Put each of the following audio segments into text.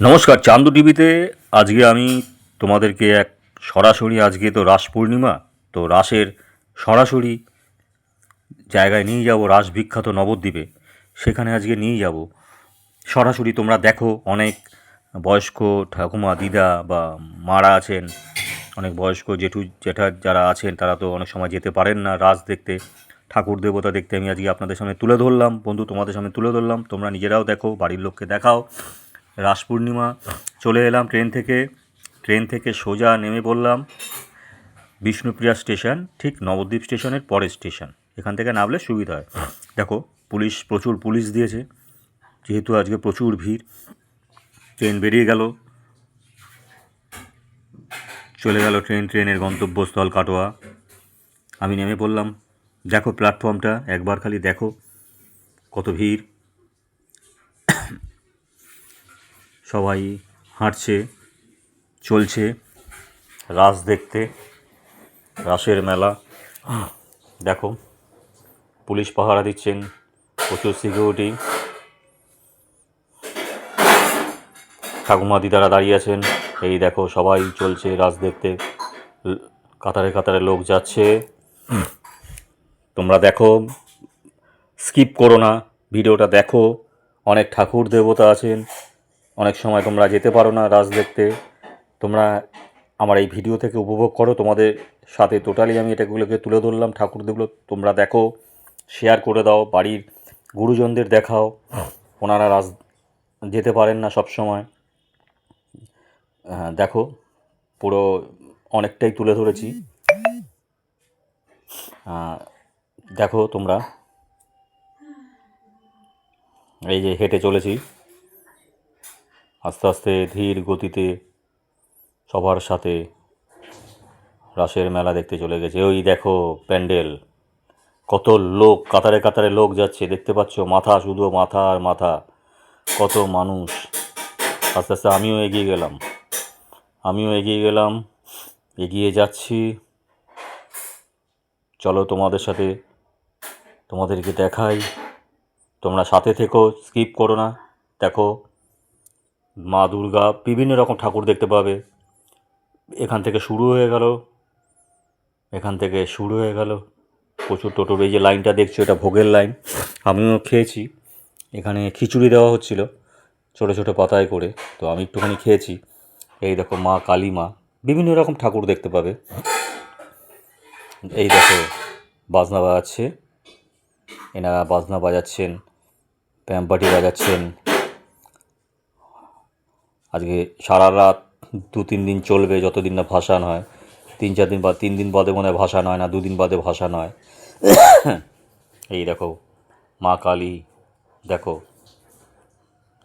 নমস্কার, চান্দু টিভিতে আজকে আমি তোমাদেরকে এক সরাসরি, আজকে তো রাস পূর্ণিমা, তো রাসের সরাসরি জায়গায় নিয়ে যাব, রাস বিখ্যাত নবদ্বীপে। সেখানে আজকে নিয়ে যাব। সরাসরি তোমরা দেখো, অনেক বয়স্ক ঠাকুমা, দিদা বা মারা আছেন, অনেক বয়স্ক জেঠু জেঠা যারা আছেন, তারা তো অনেক সময় যেতে পারেন না রাস দেখতে। ঠাকুর দেবতা দেখতে আমি আজকে আপনাদের সামনে তুলে ধরলাম। বন্ধু, তোমাদের সামনে তুলে ধরলাম। তোমরা নিজেরাও দেখো, বাড়ির লোককে দেখাও। রাস পূর্ণিমা, চলে এলাম ট্রেন থেকে। ট্রেন থেকে সোজা নেমে পড়লাম বিষ্ণুপ্রিয়া স্টেশন, ঠিক নবদ্বীপ স্টেশনের পরের স্টেশন। এখান থেকে নামলে সুবিধা হয়। দেখো, পুলিশ, প্রচুর পুলিশ দিয়েছে। যেহেতু আজকে প্রচুর ভিড়, ট্রেন বেরিয়ে গেল। চলে গেল ট্রেন, ট্রেনের গন্তব্যস্থল কাটোয়া। আমি নেমে পড়লাম। দেখো প্ল্যাটফর্মটা, একবার খালি দেখো কত ভিড়। সবাই হাঁটছে, চলছে, রাস দেখতে, রাসের মেলা। দেখো, পুলিশ পাহারা দিচ্ছেন, প্রচুর সিকিউরিটি ঠাকুমা দিদারা দাঁড়িয়ে আছেন। এই দেখো, সবাই চলছে রাস দেখতে। কাতারে কাতারে লোক যাচ্ছে। তোমরা দেখো স্কিপ করো না, ভিডিওটা দেখো। অনেক ঠাকুর দেবতা আছেন। অনেক সময় তোমরা যেতে পারো না রাস দেখতে। তোমরা আমার এই ভিডিও থেকে উপভোগ করো। তোমাদের সাথে টোটালি আমি এটাগুলোকে তুলে ধরলাম। ঠাকুরদেরগুলো তোমরা দেখো শেয়ার করে দাও বাড়ির গুরুজনদের দেখাও। ওনারা রাস যেতে পারেন না সব সময় হ্যাঁ, দেখো পুরো অনেকটাই তুলে ধরেছি। দেখো তোমরা। এই যে হেঁটে চলেছি। আস্তে আস্তে ধীর গতিতে সবার সাথে রাসের মেলা দেখতে চলে গেছে। ওই দেখো প্যান্ডেল। কত লোক, কাতারে কাতারে লোক যাচ্ছে। দেখতে পাচ্ছ, মাথা শুধু মাথা আর মাথা। কত মানুষ। আস্তে আস্তে আমিও এগিয়ে গেলাম। আমিও এগিয়ে গেলাম। এগিয়ে যাচ্ছি। চলো তোমাদের সাথে তোমাদেরকে দেখাই। তোমরা সাথে থেকো, স্কিপ করো না। দেখো মা দুর্গা বিভিন্ন রকম ঠাকুর দেখতে পাবে। এখান থেকে শুরু হয়ে গেল। এখান থেকে শুরু হয়ে গেল। প্রচুর টোটোর এই যে লাইনটা দেখছ, এটা ভোগের লাইন। আমিও খেয়েছি। এখানে খিচুড়ি দেওয়া হচ্ছিল ছোটো ছোটো পাতায় করে, তো আমি একটুখানি খেয়েছি। এই দেখো মা, কালী মা, বিভিন্ন রকম ঠাকুর দেখতে পাবে। এই দেখো, বাজনা বাজাচ্ছে। এনারা বাজনা বাজাচ্ছেন, প্যাম্পাটি বাজাচ্ছেন। আজকে সারা রাত দু তিন দিন চলবে, যতদিন না ভাসান হয় তিন, চার দিন বা তিন দিন বাদে মনে হয় ভাসান হয় না, দুদিন বাদে ভাসান হয় এই দেখো, মা কালী, দেখো,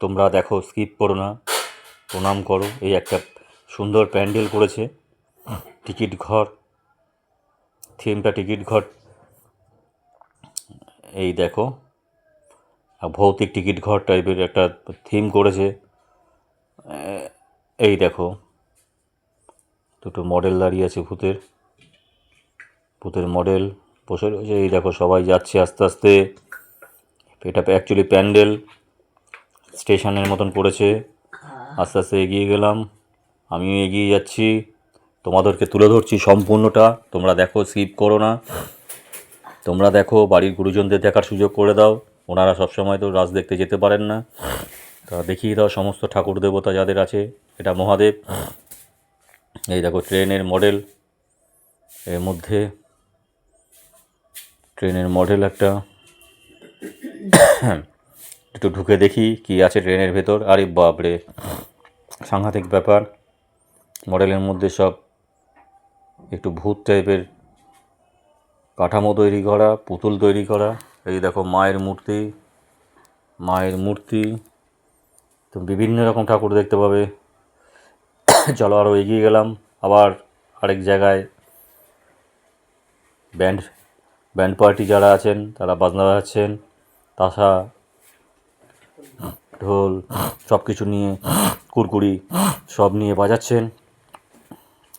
তোমরা দেখো স্কিপ করো না, প্রণাম করো। এই একটা সুন্দর প্যান্ডেল করেছে, টিকিট ঘর, থিমটা টিকিট ঘর। এই দেখো, ভৌতিক টিকিট ঘর টাইপের একটা থিম করেছে। এই দেখো, দুটো মডেল দাঁড়িয়ে আছে ভূতের। ভূতের মডেল বসে রয়েছে। এই দেখো, সবাই যাচ্ছে আস্তে আস্তে। এটা অ্যাকচুয়ালি প্যান্ডেল, স্টেশনের মতন করেছে। আস্তে আস্তে এগিয়ে গেলাম। আমিও এগিয়ে যাচ্ছি। তোমাদেরকে তুলে ধরছি সম্পূর্ণটা। তোমরা দেখো স্কিপ করো না। তোমরা দেখো, বাড়ির গুরুজনদের দেখার সুযোগ করে দাও। ওনারা সবসময় তো রাজ দেখতে যেতে পারেন না। তা দেখিয়ে দাও সমস্ত ঠাকুর দেবতা যাদের আছে। এটা মহাদেব। এই দেখো, ট্রেনের মডেল। এর মধ্যে ট্রেনের মডেল একটা। একটু ঢুকে দেখি কি আছে ট্রেনের ভেতর। আরে বাপরে, সাংঘাতিক ব্যাপার। মডেলের মধ্যে সব একটু ভূত টাইপের কাঠামো তৈরি করা, পুতুল তৈরি করা। এই দেখো, মায়ের মূর্তি। মায়ের মূর্তি। তো বিভিন্ন রকম ঠাকুর দেখতে পাবে। চলো আরও এগিয়ে গেলাম। আবার আরেক জায়গায় ব্যান্ড ব্যান্ড পার্টি যারা আছেন, তারা বাজনা বাজাচ্ছেন। তাসা, ঢোল সব কিছু নিয়ে কুরকুরি সব নিয়ে বাজাচ্ছেন।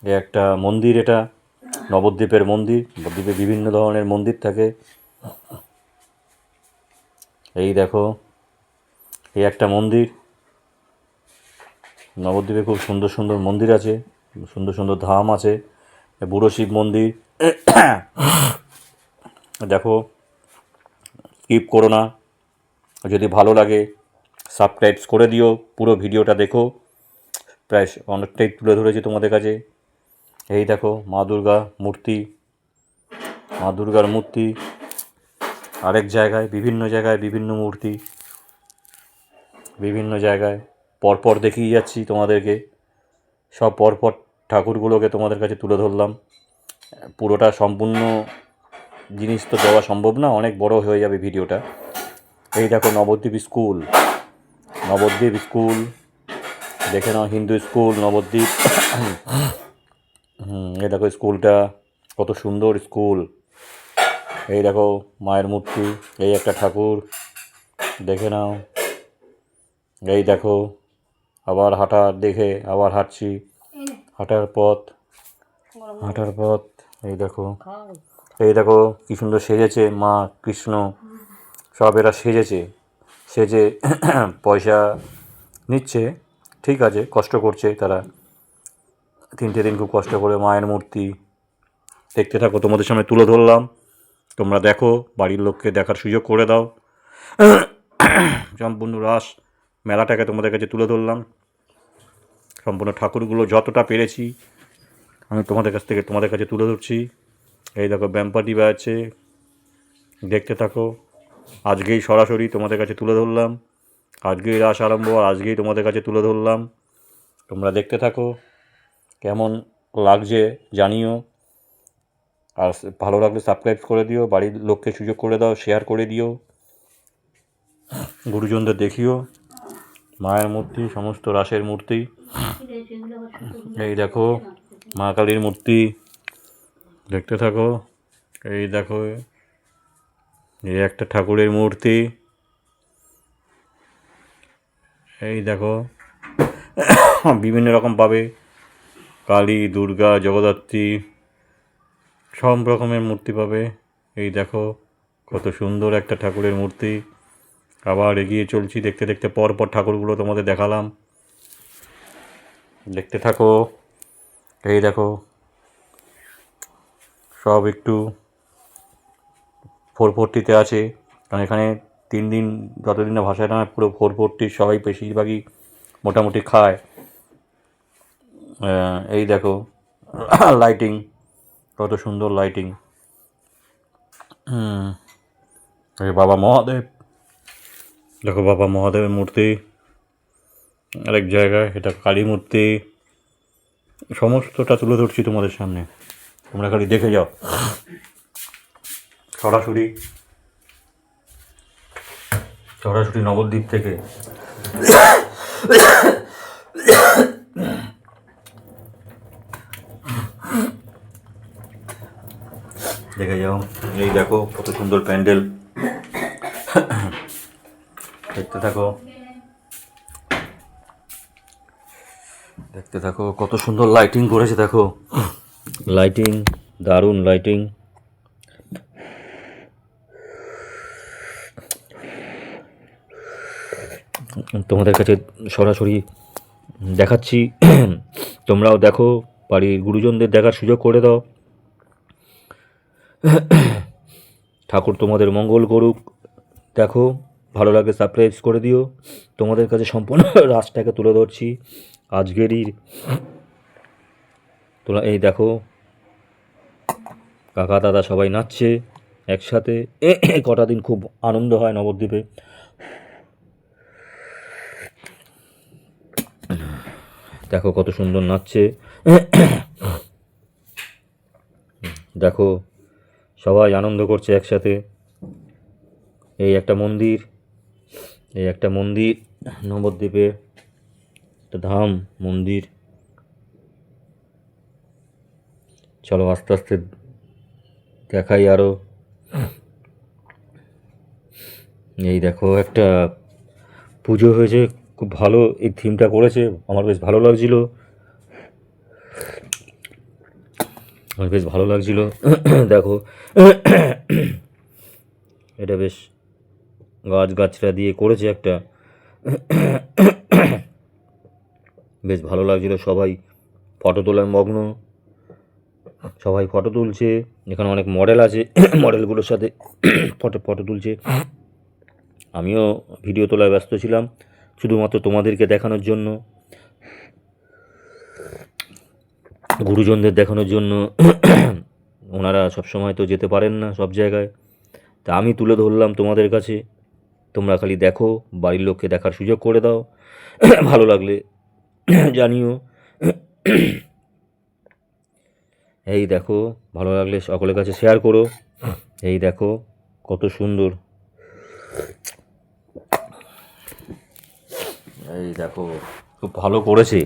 এ একটা মন্দির এটা, নবদ্বীপের মন্দির। নবদ্বীপে বিভিন্ন ধরনের মন্দির থাকে। এই দেখো, এই একটা মন্দির। নবদ্বীপে খুব সুন্দর সুন্দর মন্দির আছে, সুন্দর সুন্দর ধাম আছে, বুড়ো শিব মন্দির। দেখো স্কিপ করো না। যদি ভালো লাগে সাবস্ক্রাইবস করে দিও, পুরো ভিডিওটা দেখো। প্রায় অনেকটাই তুলে ধরেছি তোমাদের কাছে। এই দেখো, মা দুর্গা মূর্তি, মা দুর্গার মূর্তি। আরেক জায়গায়, বিভিন্ন জায়গায় বিভিন্ন মূর্তি, বিভিন্ন জায়গায়। পরপর দেখিয়ে যাচ্ছি তোমাদেরকে। সব পরপর ঠাকুরগুলোকে তোমাদের কাছে তুলে ধরলাম। পুরোটা সম্পূর্ণ জিনিস তো দেওয়া সম্ভব না, অনেক বড় হয়ে যাবে ভিডিওটা। এই দেখো নবদ্বীপ স্কুল। নবদ্বীপ স্কুল, দেখে নাও হিন্দু স্কুল, নবদ্বীপ। এই দেখো স্কুলটা, কত সুন্দর স্কুল। এই দেখো মায়ের মূর্তি, এই একটা ঠাকুর, দেখে নাও। এই দেখো আবার হাঁটা দেখে আবার হাঁটছি। হাঁটার পথ। হাঁটার পথ। এই দেখো। এই দেখো কি সুন্দর সেজেছে মা কৃষ্ণ। সব এরা সেজেছে। সেজে পয়সা নিচ্ছে। ঠিক আছে কষ্ট করছে তারা। তিনটে দিন খুব কষ্ট করে মায়ের মূর্তি। দেখতে থাকো তোমাদের সামনে তুলে ধরলাম। তোমরা দেখো বাড়ির লোককে দেখার সুযোগ করে দাও। সম্পূর্ণ রাস। মেলাটাকে তোমাদের কাছে তুলে ধরলাম। সম্পূর্ণ ঠাকুরগুলো যতটা পেরেছি আমি তোমাদের কাছ থেকে তোমাদের কাছে তুলে ধরছি। এই দেখো ব্যাম্পাটি আছে, দেখতে থাকো। আজকেই সরাসরি তোমাদের কাছে তুলে ধরলাম। আজকেই রাস আরম্ভ আজকেই তোমাদের কাছে তুলে ধরলাম। তোমরা দেখতে থাকো, কেমন লাগছে জানিও। আর ভালো লাগলে সাবস্ক্রাইব করে দিও, বাড়ির লোককে সুযোগ করে দাও শেয়ার করে দিও। গুরুজনদের দেখিও। মায়ের মূর্তি, সমস্ত রাসের মূর্তি। এই দেখো, মা কালীর মূর্তি। দেখতে থাকো, এই দেখো, এই একটা ঠাকুরের মূর্তি। এই দেখো, বিভিন্ন রকম পাবে। কালী, দুর্গা, জগদ্ধাত্রী, সব রকমের মূর্তি পাবে। এই দেখো, কত সুন্দর একটা ঠাকুরের মূর্তি। আবার এগিয়ে চলছি, দেখতে দেখতে পর পর ঠাকুরগুলো তোমাদের দেখালাম। দেখতে থাকো। এই দেখো, সব একটু ফোর ফোরটিতে আছে। কারণ এখানে তিন দিন, যতদিন না ভাষায় না পুরো ফোর ফোরটি সবাই বেশিরভাগই মোটামুটি খায়। এই দেখো লাইটিং কত সুন্দর লাইটিং বাবা মহাদেব। দেখো বাবা মহাদেবের মূর্তি, আরেক জায়গায়, এটা কালী মূর্তি। সমস্তটা তুলে ধরছি তোমাদের সামনে। তোমরা খালি দেখে যাও। সরাসরি সরাসরি নবদ্বীপ থেকে। দেখে যাও। এই দেখো, কত সুন্দর প্যান্ডেল। দেখতে থাকো। দেখতে থাকো, কত সুন্দর লাইটিং করেছে দেখো। লাইটিং দারুণ লাইটিং তোমাদের কাছে সরাসরি দেখাচ্ছি। তোমরাও দেখো, বাড়ির গুরুজনদের দেখার সুযোগ করে দাও। ঠাকুর তোমাদের মঙ্গল করুক। দেখো ভালো লাগে সাবস্ক্রাইব করে দিও। তোমাদের কাছে সম্পূর্ণ রাসটাকে তুলে ধরছি। আজকেরই তোলা এই দেখো। কাকা, দাদা সবাই নাচছে একসাথে। কটা দিন খুব আনন্দ হয় নবদ্বীপে। দেখো কত সুন্দর নাচছে। দেখো, সবাই আনন্দ করছে একসাথে। এই একটা মন্দির। এই একটা মন্দির, নবদ্বীপে, একটা ধাম, মন্দির। চলো আস্তে আস্তে দেখাই আরও এই দেখো একটা পুজো হয়েছে, খুব ভালো, এই থিমটা করেছে, আমার বেশ ভালো লাগছিল। আমার বেশ ভালো লাগছিল। দেখো, এটা বেশ গাছ গাছরা দিয়ে করেছে একটা। বেশ ভালো লাগছিল সবাই। ফটো তোলার মগ্ন। সবাই ফটো তুলছে। এখানে অনেক মডেল আছে। মডেলগুলোর সাথে ফটো ফটো তুলছে। আমিও ভিডিও তোলায় ব্যস্ত ছিলাম। শুধুমাত্র তোমাদেরকে দেখানোর জন্য। গুরুজনদের দেখানোর জন্য। ওনারা সব সময় তো যেতে পারেন না সব জায়গায়। তা আমি তুলে ধরলাম তোমাদের কাছে। তোমরা খালি দেখো, বাড়ির লোককে দেখার সুযোগ করে দাও। ভালো লাগলে জানিও। এই দেখো, ভালো লাগলে সকলের কাছে শেয়ার করো। এই দেখো, কত সুন্দর। এই দেখো, খুব ভালো করেছে।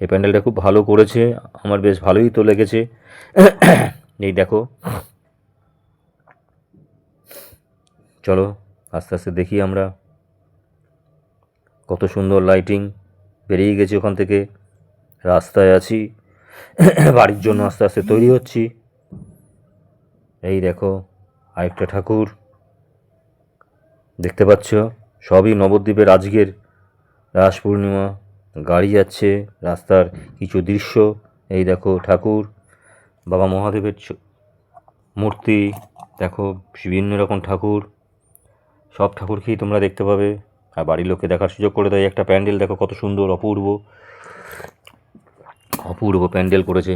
এই প্যান্ডেলটা খুব ভালো করেছে। আমার বেশ ভালোই তো লেগেছে। এই দেখো। চলো আস্তে আস্তে দেখি আমরা। কত সুন্দর লাইটিং বেরিয়ে গেছে ওখান থেকে। রাস্তায় আছি। বাড়ির জন্য আস্তে আস্তে তৈরি হচ্ছি। এই দেখো, আরেকটা ঠাকুর। দেখতে পাচ্ছ? সবই নবদ্বীপের আজকের রাস পূর্ণিমা। গাড়ি যাচ্ছে, রাস্তার কিছু দৃশ্য। এই দেখো, ঠাকুর। বাবা মহাদেবের মূর্তি। দেখো, বিভিন্ন রকম ঠাকুর। সব ঠাকুরকেই তোমরা দেখতে পাবে। আর বাড়ির লোককে দেখার সুযোগ করে দেয় একটা প্যান্ডেল, দেখো কত সুন্দর, অপূর্ব। অপূর্ব প্যান্ডেল করেছে।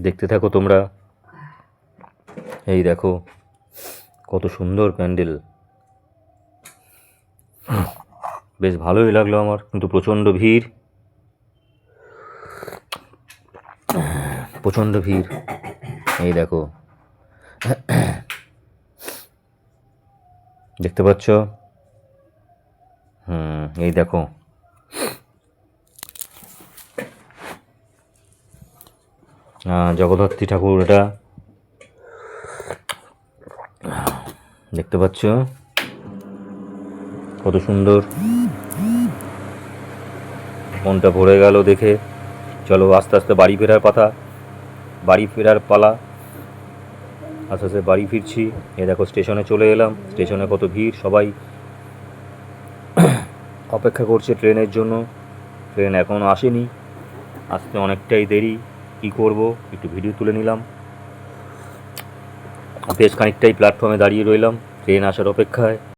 দেখতে থাকো তোমরা। এই দেখো, কত সুন্দর প্যান্ডেল। বেশ ভালোই লাগল আমার, কিন্তু প্রচণ্ড ভিড়। প্রচণ্ড ভিড়। এই দেখো। দেখতে পাচ্ছ? হুম, এই দেখো। জগদ্ধাত্রী ঠাকুর, এটা দেখতে পাচ্ছ? কত সুন্দর। মনটা ভরে গেল দেখে। চলো আস্তে আস্তে বাড়ি ফেরার কথা বাড়ি ফেরার পালা। আস্তে আস্তে বাড়ি ফিরছি। এ দেখো স্টেশনে চলে এলাম। স্টেশনে কত ভিড়, সবাই অপেক্ষা করছে ট্রেনের জন্য। ট্রেন এখনও আসেনি। আসতে অনেকটাই দেরি। কি করব? একটু ভিডিও তুলে নিলাম। বেশ খানিকটাই প্ল্যাটফর্মে দাঁড়িয়ে রইলাম। ট্রেন আসার অপেক্ষায়।